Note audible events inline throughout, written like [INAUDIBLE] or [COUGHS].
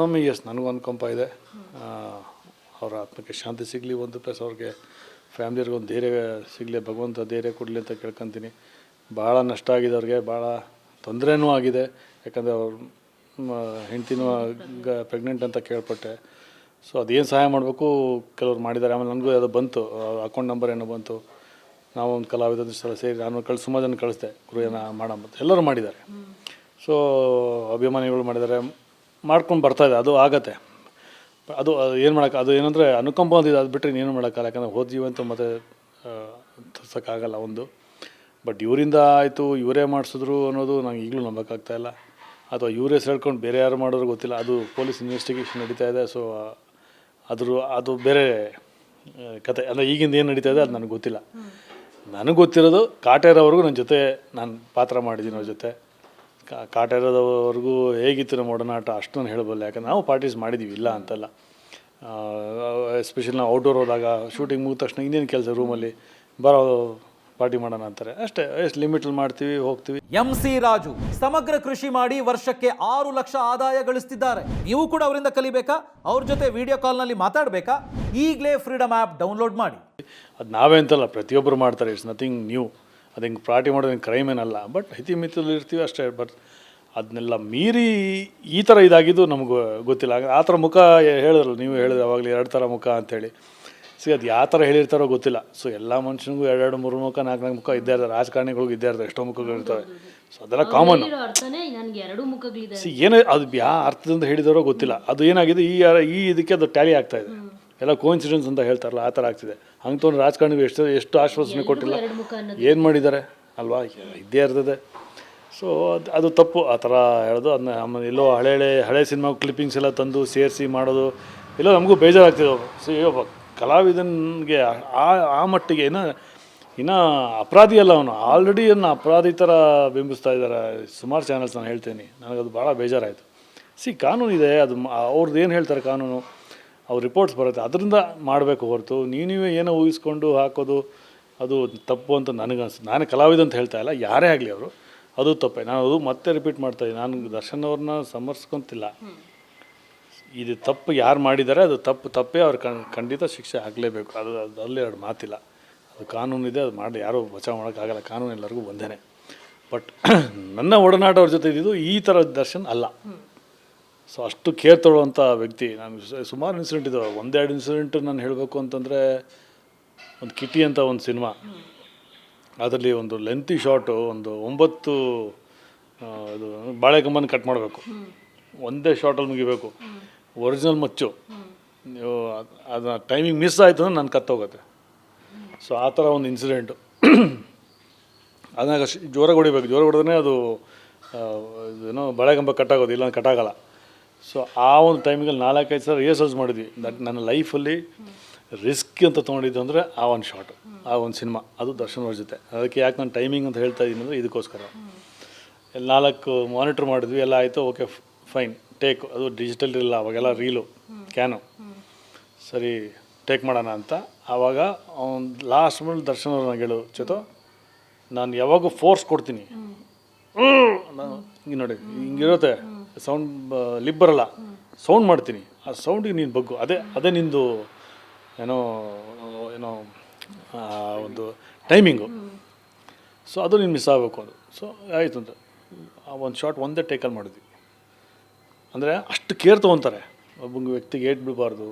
ಸ್ವಾಮಿ S ನನಗೂ ಅನುಕಂಪ ಇದೆ. ಅವರ ಆತ್ಮಕ್ಕೆ ಶಾಂತಿ ಸಿಗಲಿ ಒಂದು ಪ್ಲಸ್ ಅವ್ರಿಗೆ ಫ್ಯಾಮ್ಲಿಯವ್ರಿಗೆ ಒಂದು ಧೈರ್ಯ ಸಿಗಲಿ ಭಗವಂತ ಧೈರ್ಯ ಕೊಡಲಿ ಅಂತ ಕೇಳ್ಕೊತೀನಿ. ಭಾಳ ನಷ್ಟ ಆಗಿದೆ ಅವ್ರಿಗೆ ಭಾಳ ತೊಂದರೆನೂ ಆಗಿದೆ. ಯಾಕಂದರೆ ಅವ್ರ ಹೆಂಡ್ತಿನೂ ಗ ಪ್ರೆಗ್ನೆಂಟ್ ಅಂತ ಕೇಳ್ಪಟ್ಟೆ. ಸೊ ಅದೇನು ಸಹಾಯ ಮಾಡಬೇಕು? ಕೆಲವ್ರು ಮಾಡಿದ್ದಾರೆ. ಆಮೇಲೆ ನನಗೂ ಅದು ಬಂತು. ಅಕೌಂಟ್ ನಂಬರ್ ಏನೋ ಬಂತು. ನಾವು ಒಂದು ಕಲಾವಿದ ಸಲ ಸೇರಿ ನಾನು ಕಳ್ಸಿ ಸುಮಾರು ಜನ ಕಳಿಸ್ದೆ. ಗುರು ಏನೋ ಮಾಡೋ ಎಲ್ಲರೂ ಮಾಡಿದ್ದಾರೆ. ಸೊ ಅಭಿಮಾನಿಗಳು ಮಾಡಿದ್ದಾರೆ. ಮಾಡ್ಕೊಂಡು ಬರ್ತಾಯಿದೆ ಅದು ಆಗತ್ತೆ. ಅದು ಏನು ಮಾಡೋಕ್ಕೆ ಅದು ಏನಂದರೆ ಅನುಕಂಪ ಒಂದಿದೆ ಅದು ಬಿಟ್ಟರೆ ಏನು ಮಾಡೋಕ್ಕಲ್ಲ ಯಾಕಂದರೆ ಹೋದ ಜೀವಂತ ಮತ್ತೆ ತರ್ಸೋಕ್ಕಾಗಲ್ಲ ಒಂದು. ಬಟ್ ಇವರಿಂದ ಆಯಿತು ಇವರೇ ಮಾಡಿಸಿದ್ರು ಅನ್ನೋದು ನಂಗೆ ಈಗಲೂ ನಂಬೋಕ್ಕಾಗ್ತಾಯಿಲ್ಲ ಅಥವಾ ಇವರೇ ಸೇರ್ಕೊಂಡು ಬೇರೆ ಯಾರು ಮಾಡೋರು ಗೊತ್ತಿಲ್ಲ ಅದು ಪೊಲೀಸ್ ಇನ್ವೆಸ್ಟಿಗೇಷನ್ ನಡೀತಾ ಇದೆ ಸೊ ಅದ್ರ ಅದು ಬೇರೆ ಕತೆ. ಅಂದರೆ ಈಗಿಂದ ಏನು ನಡೀತಾ ಇದೆ ಅದು ನನಗೆ ಗೊತ್ತಿಲ್ಲ. ನನಗೆ ಗೊತ್ತಿರೋದು ಕಾಟೇರವ್ರಿಗೂ ನನ್ನ ಜೊತೆ ನಾನು ಪಾತ್ರ ಮಾಡಿದ್ದೀನಿ ಅವ್ರ ಜೊತೆ. ಕಾಟೇರದವರೆಗೂ ಹೇಗಿತ್ತು ನಮ್ಮ ಒಡನಾಟ ಅಷ್ಟೊಂದು ಹೇಳ್ಬೋದು ಹೇಳಬಲ್ಲೆ. ಯಾಕಂದ್ರೆ ನಾವು ಪಾರ್ಟೀಸ್ ಮಾಡಿದ್ದೀವಿ ಇಲ್ಲ ಅಂತಲ್ಲ. ಎಸ್ಪೆಷಲಿ ನಾವು ಔಟ್ಡೋರ್ ಹೋದಾಗ ಶೂಟಿಂಗ್ ಮುಗಿದ ತಕ್ಷಣ ಇನ್ನೇನು ಕೆಲಸ ರೂಮಲ್ಲಿ ಬರೋ ಪಾರ್ಟಿ ಮಾಡೋಣ ಅಂತಾರೆ. ಅಷ್ಟೇ ಎಷ್ಟು ಲಿಮಿಟಲ್ಲಿ ಮಾಡ್ತೀವಿ ಹೋಗ್ತೀವಿ. ಎಂ ಸಿ ರಾಜು ಸಮಗ್ರ ಕೃಷಿ ಮಾಡಿ ವರ್ಷಕ್ಕೆ ಆರು ಲಕ್ಷ ಆದಾಯ ಗಳಿಸ್ತಿದ್ದಾರೆ. ನೀವು ಕೂಡ ಅವರಿಂದ ಕಲಿಬೇಕಾ? ಅವ್ರ ಜೊತೆ ವಿಡಿಯೋ ಕಾಲ್ನಲ್ಲಿ ಮಾತಾಡಬೇಕಾ? ಈಗಲೇ ಫ್ರೀಡಮ್ ಆ್ಯಪ್ ಡೌನ್ಲೋಡ್ ಮಾಡಿ. ಅದು ನಾವೇ ಅಂತಲ್ಲ ಪ್ರತಿಯೊಬ್ಬರು ಮಾಡ್ತಾರೆ. ಇಟ್ಸ್ ನಥಿಂಗ್ ನ್ಯೂ ಅದು ಹಿಂಗೆ ಪಾರ್ಟಿ ಮಾಡೋದು ಕ್ರೈಮ್ ಏನಲ್ಲ. ಬಟ್ ಹಿತಿ ಮಿತಿಲಿ ಇರ್ತೀವಿ ಅಷ್ಟೇ. ಬಟ್ ಅದನ್ನೆಲ್ಲ ಮೀರಿ ಈ ಥರ ಇದಾಗಿದ್ದು ನಮಗೆ ಗೊತ್ತಿಲ್ಲ. ಆ ಥರ ಮುಖ ಹೇಳಿದ್ರಲ್ಲ ನೀವು ಹೇಳಿದ್ರೆ ಅವಾಗಲೇ ಎರಡು ಥರ ಮುಖ ಅಂಥೇಳಿ ಸಿ ಅದು ಯಾವ ಥರ ಹೇಳಿರ್ತಾರೋ ಗೊತ್ತಿಲ್ಲ. ಸೊ ಎಲ್ಲ ಮನುಷ್ಯನಿಗೂ ಎರಡೆರಡು ಮೂರು ಮುಖ ನಾಲ್ಕು ನಾಲ್ಕು ಮುಖ ಇದ್ದೇ ಇರ್ತಾರೆ ರಾಜಕಾರಣಿಗಳಿಗೂ ಇದ್ದೇ ಇರ್ತಾರೆ ಎಷ್ಟೋ ಮುಖಗಳು ಇರ್ತವೆ. ಸೊ ಅದೆಲ್ಲ ಕಾಮನ್ ಸಿ ಏನೇ ಅದು ಯಾವ ಅರ್ಥದಿಂದ ಹೇಳಿದಾರೋ ಗೊತ್ತಿಲ್ಲ. ಅದು ಏನಾಗಿದೆ? ಈ ಈ ಇದಕ್ಕೆ ಅದು ಟ್ಯಾಲಿ ಆಗ್ತಾ ಇದೆ. ಎಲ್ಲ ಕೋಇನ್ಸಿಡೆನ್ಸ್ ಅಂತ ಹೇಳ್ತಾರಲ್ಲ ಆ ಥರ ಆಗ್ತಿದೆ. ಹಂಗೆ ತೊಗೊಂಡು ರಾಜಕಾರಣಿಗೂ ಎಷ್ಟು ಎಷ್ಟು ಆಶ್ವಾಸನೆ ಕೊಟ್ಟಿಲ್ಲ. ಏನು ಮಾಡಿದ್ದಾರೆ? ಅಲ್ವಾ? ಇದ್ದೇ ಇರ್ತದೆ. ಸೊ ಅದು ಅದು ತಪ್ಪು. ಆ ಥರ ಹೇಳೋದು. ಅದನ್ನ ಆಮೇಲೆ ಎಲ್ಲೋ ಹಳೆ ಹಳೆ ಹಳೆ ಸಿನಿಮಾ ಕ್ಲಿಪ್ಪಿಂಗ್ಸ್ ಎಲ್ಲ ತಂದು ಸೇರಿಸಿ ಮಾಡೋದು. ಎಲ್ಲೋ ನಮಗೂ ಬೇಜಾರಾಗ್ತಿದೆ. ಸೊ ಒಬ್ಬ ಕಲಾವಿದನಿಗೆ ಆ ಆ ಮಟ್ಟಿಗೆ ಇನ್ನು ಇನ್ನು ಅಪರಾಧಿ ಅಲ್ಲ ಅವನು. ಆಲ್ರೆಡಿ ಅನ್ನ ಅಪರಾಧಿ ಥರ ಬಿಂಬಿಸ್ತಾ ಇದ್ದಾರೆ. ಸುಮಾರು ಚಾನಲ್ಸ್ ನಾನು ಹೇಳ್ತೀನಿ. ನನಗದು ಭಾಳ ಬೇಜಾರಾಯಿತು. ಸಿ ಕಾನೂನು ಇದೆ. ಅದು ಅವ್ರದ್ದು ಏನು ಹೇಳ್ತಾರೆ ಕಾನೂನು? ಅವ್ರ ರಿಪೋರ್ಟ್ಸ್ ಬರುತ್ತೆ. ಅದರಿಂದ ಮಾಡಬೇಕು ಹೊರತು. ನೀವು ನೀವೇ ಏನೋ ಊಹಿಸ್ಕೊಂಡು ಹಾಕೋದು, ಅದು ತಪ್ಪು ಅಂತ ನನಗೆ ಅನ್ಸುತ್ತೆ ನಾನು ಕಲಾವಿದ ಅಂತ ಹೇಳ್ತಾ ಇಲ್ಲ. ಯಾರೇ ಆಗಲಿ ಅವರು, ಅದು ತಪ್ಪೆ. ನಾನು ಅದು ಮತ್ತೆ ರಿಪೀಟ್ ಮಾಡ್ತಾ ಇದ್ದೀನಿ. ನಾನು ದರ್ಶನ್ ಅವ್ರನ್ನ ಸಮರ್ಸ್ಕೊಂತಿಲ್ಲ. ಇದು ತಪ್ಪು ಯಾರು ಮಾಡಿದ್ದಾರೆ ಅದು ತಪ್ಪು ತಪ್ಪೇ ಅವ್ರು ಖಂಡಿತ ಶಿಕ್ಷೆ ಆಗಲೇಬೇಕು. ಅದು ಅದರಲ್ಲಿ ಎರಡು ಮಾತಿಲ್ಲ. ಅದು ಕಾನೂನಿದೆ ಅದು ಮಾಡಿ ಯಾರೂ ಬಚಾವ್ ಮಾಡೋಕ್ಕಾಗಲ್ಲ. ಕಾನೂನು ಎಲ್ಲರಿಗೂ ಒಂದೇ ಬಟ್ [CLEARS THROAT] ನನ್ನ ಒಡನಾಟ ಅವ್ರ ಜೊತೆ ಇದ್ದಿದ್ದು ಈ ಥರ ದರ್ಶನ್ ಅಲ್ಲ. ಸೊ ಅಷ್ಟು ಕೇರ್ ತೊಗೊಳ್ಳೋವಂಥ ವ್ಯಕ್ತಿ. ನಾನು ಸುಮಾರು ಇನ್ಸಿಡೆಂಟ್ ಇದ್ದಾವೆ ಒಂದೆರಡು ಇನ್ಸಿಡೆಂಟ್ ನಾನು ಹೇಳಬೇಕು ಅಂತಂದರೆ, ಒಂದು ಕಿಟಿ ಅಂತ ಒಂದು ಸಿನಿಮಾ ಅದರಲ್ಲಿ ಒಂದು ಲೆಂತಿ ಶಾಟು ಒಂದು ಒಂಬತ್ತು ಇದು ಬಾಳೆಕಂಬನ ಕಟ್ ಮಾಡಬೇಕು. ಒಂದೇ ಶಾರ್ಟಲ್ಲಿ ಮುಗಿಬೇಕು. ಒರಿಜಿನಲ್ ಮಚ್ಚು. ನೀವು ಅದನ್ನ ಟೈಮಿಂಗ್ ಮಿಸ್ ಆಯಿತು ಅಂದ್ರೆ ನಾನು ಕತ್ತೋಗುತ್ತೆ ಸೊ ಆ ಥರ ಒಂದು ಇನ್ಸಿಡೆಂಟು ಅದನ್ನ ಜೋರಾಗಿ ಹೊಡಿಬೇಕು. ಜೋರಾಗಿ ಹೊಡೆದ್ರೆ ಅದು ಏನೋ ಏನೋ ಬಾಳೆಕಂಬ ಕಟ್ಟಾಗೋದು ಇಲ್ಲ ಕಟ್ಟಾಗಲ್ಲ ಸೊ ಆ ಒಂದು ಟೈಮಿಗೆ ನಾಲ್ಕೈದು ಸಾವಿರ ರಿಹರ್ಸಲ್ಸ್ ಮಾಡಿದ್ವಿ. ದಟ್ ನನ್ನ ಲೈಫಲ್ಲಿ ರಿಸ್ಕ್ ಅಂತ ತೊಗೊಂಡಿದ್ದು ಅಂದರೆ ಆ ಒಂದು ಶಾಟ್ ಆ ಒಂದು ಸಿನಿಮಾ ಅದು ದರ್ಶನ್ ಅವ್ರ ಜೊತೆ. ಅದಕ್ಕೆ ಯಾಕೆ ನಾನು ಟೈಮಿಂಗ್ ಅಂತ ಹೇಳ್ತಾ ಇದ್ದೀನಿ ಅಂದರೆ ಇದಕ್ಕೋಸ್ಕರ. ನಾಲ್ಕು ಮಾನಿಟ್ರ್ ಮಾಡಿದ್ವಿ, ಎಲ್ಲ ಆಯಿತು ಓಕೆ ಫೈನ್ ಟೇಕ್ ಅದು ಡಿಜಿಟಲ್ ಇಲ್ಲ, ಅವಾಗೆಲ್ಲ ರೀಲು ಕ್ಯಾನು ಸರಿ ಟೇಕ್ ಮಾಡೋಣ ಅಂತ. ಆವಾಗ ಅವ್ನು ಲಾಸ್ಟ್ ಮೇಲೆ ದರ್ಶನ್ ಅವ್ರು ನಂಗೆ ಹೇಳು ಚೇತೋ ನಾನು ಯಾವಾಗೂ ಫೋರ್ಸ್ ಕೊಡ್ತೀನಿ. ನಾನು ಹಿಂಗೆ ನೋಡಿ ಹಿಂಗಿರುತ್ತೆ ಸೌಂಡ್ ಲಿಪ್ ಬರಲ್ಲ. ಸೌಂಡ್ ಮಾಡ್ತೀನಿ. ಆ ಸೌಂಡಿಗೆ ನೀನು ಬಗ್ಗು. ಅದೇ ಅದೇ ನಿಂದು, ಏನೋ ಏನೋ ಒಂದು ಟೈಮಿಂಗು ಸೊ ಅದು ನೀನು ಮಿಸ್ ಆಗಬೇಕು ಅದು. ಸೊ ಆಯಿತು ಅಂತ. ಆ ಒಂದು ಶಾರ್ಟ್ ಒಂದೇ ಟೇಕಲ್ಲಿ ಮಾಡಿದ್ವಿ. ಅಂದರೆ ಅಷ್ಟು ಕೇರ್ ತೊಗೊತಾರೆ. ಒಬ್ಬ ವ್ಯಕ್ತಿಗೆ ಏಟ್ ಬಿಡಬಾರ್ದು.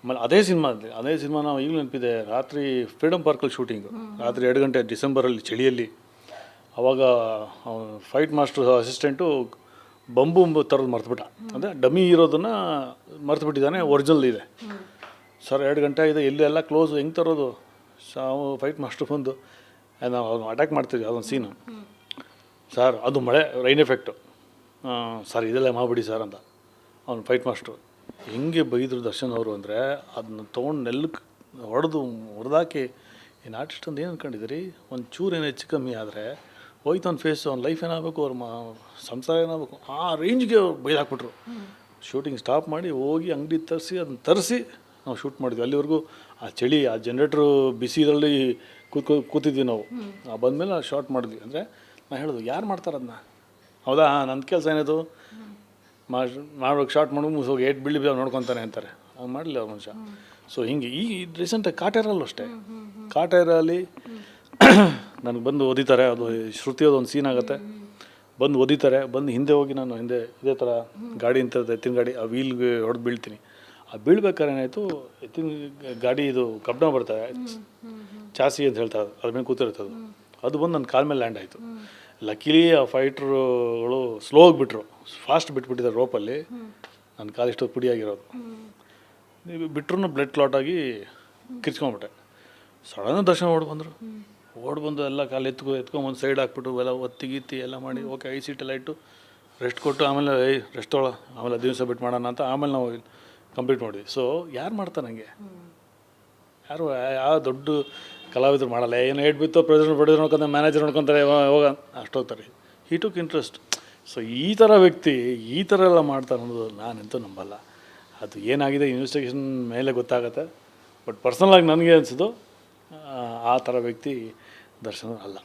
ಆಮೇಲೆ ಅದೇ ಸಿನಿಮಾ ಅದೇ ಸಿನಿಮಾ ನಾವು ಈಗಲೂ ನೆನಪಿದೆ, ರಾತ್ರಿ ಫ್ರೀಡಮ್ ಪಾರ್ಕಲ್ಲಿ ಶೂಟಿಂಗು ರಾತ್ರಿ ಎರಡು ಗಂಟೆ ಡಿಸೆಂಬರಲ್ಲಿ ಚಳಿಯಲ್ಲಿ. ಅವಾಗ ಫೈಟ್ ಮಾಸ್ಟರ್ ಅಸಿಸ್ಟೆಂಟು ಬಂಬು ತರೋದು ಮರ್ತುಬಿಟ್ಟ. ಅಂದರೆ ಡಮ್ಮಿ ಇರೋದನ್ನು ಮರ್ತುಬಿಟ್ಟಿದ್ದಾನೆ, ಒರಿಜಿನಲ್ ಇದೆ. ಸರ್, ಎರಡು ಗಂಟೆ ಆಗಿದೆ ಎಲ್ಲಿ ಕ್ಲೋಸ್ ಹೆಂಗೆ ತರೋದು? ಸಾವು, ಫೈಟ್ ಮಾಸ್ಟರ್ ಬಂದು. ನಾವು ಅದನ್ನು ಅಟ್ಯಾಕ್ ಮಾಡ್ತೀವಿ ಅದೊಂದು ಸೀನು ಸರ್, ಅದು ಮಳೆ ರೈನ್ ಎಫೆಕ್ಟು ಸರ್, ಇದೆಲ್ಲ ಮಾಡಿಬಿಡಿ ಸರ್ ಅಂತ. ಅವ್ನು ಫೈಟ್ ಮಾಸ್ಟ್ರು. ಹೆಂಗೆ ಬೈದರು ದರ್ಶನ್ ಅವರು ಅಂದರೆ ಅದನ್ನ ತೊಗೊಂಡು ನೆಲ್ಲಕ್ಕೆ ಹೊಡೆದು ಹೊಡೆದಾಕಿ ಏನು ಆರ್ಟಿಸ್ಟ್ ಅಂತ ಏನು ಅಂದ್ಕೊಂಡಿದ್ದೀರಿ ಒಂದು ಚೂರು ಏನು ಹೆಚ್ಚು ಕಮ್ಮಿ ಆದರೆ ಹೋಯ್ತು ಅವ್ನ ಫೇಸು ಅವ್ನ ಲೈಫ್ ಏನಾಗಬೇಕು ಅವ್ರ ಮಾ ಸಂಸಾರ ಏನಾಗಬೇಕು ಆ ರೇಂಜ್ಗೆ ಅವ್ರು ಹಾಕ್ಬಿಟ್ರು. ಶೂಟಿಂಗ್ ಸ್ಟಾಪ್ ಮಾಡಿ ಹೋಗಿ ಅಂಗಡಿ ತರಿಸಿ ಅದನ್ನ ತರಿಸಿ ನಾವು ಶೂಟ್ ಮಾಡಿದ್ವಿ. ಅಲ್ಲಿವರೆಗೂ ಆ ಚಳಿ ಆ ಜನ್ರೇಟ್ರು ಬಿಸಿ ಇದರಲ್ಲಿ ಕೂತ್ಕೊ ಕೂತಿದ್ವಿ ನಾವು. ಆ ಬಂದಮೇಲೆ ಶಾರ್ಟ್ ಮಾಡಿದ್ವಿ. ಅಂದರೆ ನಾನು ಹೇಳೋದು ಯಾರು ಮಾಡ್ತಾರೆ ಅದನ್ನ ಹೌದಾ? ನನ್ನ ಕೆಲಸ ಏನಿದು? ಮಾಡ್ಬೇಕು ಶಾರ್ಟ್ ಮಾಡಿ ಮುಗಿಸೋಗಿ ಏಟ್ ಬಿಳಿ ಬೀಳ ನೋಡ್ಕೊತಾನೆ ಅಂತಾರೆ. ಹಂಗೆ ಮಾಡಲಿಲ್ಲ ಅವ್ರ ಮನುಷ್ಯ. ಸೊ ಹಿಂಗೆ ಈ ರೀಸೆಂಟಾಗಿ ಕಾಟೇರಲ್ಲೂ ಅಷ್ಟೇ. ಕಾಟೇರಲ್ಲಿ [COUGHS] ನನಗೆ ಬಂದು ಓದಿತಾರೆ ಅದು ಶ್ರುತಿಯೋದು ಒಂದು ಸೀನ್ ಆಗುತ್ತೆ. ಬಂದು ಓದಿತಾರೆ ಬಂದು ಹಿಂದೆ ಹೋಗಿ ನಾನು ಹಿಂದೆ ಇದೇ ಥರ ಗಾಡಿ ಅಂತ ಎತ್ತಿನ ಗಾಡಿ ಆ ವೀಲ್ಗೆ ಹೊಡೆದು ಬೀಳ್ತೀನಿ. ಆ ಬೀಳ್ಬೇಕಾದ್ರೆ ಏನಾಯಿತು ಎತ್ತಿನ ಗಾಡಿ ಇದು ಕಬ್ಬಣ ಬರ್ತಾರೆ ಚಾಸಿ ಅಂತ ಹೇಳ್ತಾರೆ ಅದ್ರ ಮೇಲೆ ಕೂತಿರುತ್ತೆ ಅದು. ಅದು ಬಂದು ನನ್ನ ಕಾಲ ಮೇಲೆ ಲ್ಯಾಂಡ್ ಆಯಿತು. ಲಕ್ಕಿಲಿ ಆ ಫೈಟ್ರುಗಳು ಸ್ಲೋ ಆಗಿಬಿಟ್ರು ಫಾಸ್ಟ್ ಬಿಟ್ಬಿಟ್ಟಿದ್ದಾರೆ ರೋಪಲ್ಲಿ. ನನ್ನ ಕಾಲು ಇಷ್ಟೊತ್ತು ಪುಡಿಯಾಗಿರೋದು ನೀವು ಬಿಟ್ರು ಬ್ಲಡ್ ಕ್ಲಾಟ್ ಆಗಿ ಕಿರ್ಚ್ಕೊಂಬಿಟ್ಟೆ ಸಡನ್ ದರ್ಶನ ಬಂದರು. ಓಡಿ ಬಂದು ಎಲ್ಲ ಕಾಲು ಎತ್ಕೊ ಒಂದು ಸೈಡ್ ಹಾಕ್ಬಿಟ್ಟು ಎಲ್ಲ ಒತ್ತಿ ಗಿತ್ತಿ ಎಲ್ಲ ಮಾಡಿ ಓಕೆ ಐ ಸೀಟ್ ಎಲ್ಲ ಇಟ್ಟು ರೆಸ್ಟ್ ಕೊಟ್ಟು ಆಮೇಲೆ ಐ ರೆಸ್ಟ್ ಒಳ ಆಮೇಲೆ ದಿವಸ ಬಿಟ್ಟು ಮಾಡೋಣ ಅಂತ ಆಮೇಲೆ ನಾವು ಕಂಪ್ಲೀಟ್ ಮಾಡಿದ್ವಿ. ಸೊ ಯಾರು ಮಾಡ್ತಾರೆ ನನಗೆ ಯಾರು ಯಾವ ದೊಡ್ಡ ಕಲಾವಿದರು ಮಾಡಲ್ಲ. ಏನು ಏಟ್ ಬಿತ್ತೋ ಪ್ರೆಸಿಡೆಂಟ್ ಪ್ರೊಡ್ಯೂಸರ್ ನೋಡ್ಕೊಂತಾರೆ ಮ್ಯಾನೇಜರ್ ನೋಡ್ಕೊತಾರೆ ಹೋಗ ಅಷ್ಟೋಗ್ತಾರೆ ಹಿ ಟುಕ್ ಇಂಟ್ರೆಸ್ಟ್ ಸೊ ಈ ಥರ ವ್ಯಕ್ತಿ ಈ ಥರ ಎಲ್ಲ ಮಾಡ್ತಾರೆ ಅನ್ನೋದು ನಾನಂತೂ ನಂಬಲ್ಲ. ಅದು ಏನಾಗಿದೆ ಇನ್ವೆಸ್ಟಿಗೇಷನ್ ಮೇಲೆ ಗೊತ್ತಾಗತ್ತೆ. ಬಟ್ ಪರ್ಸನಲಾಗಿ ನನಗೆ ಅನಿಸೋದು ಆ ಥರ ವ್ಯಕ್ತಿ ದರ್ಶನ ಅಲ್ಲ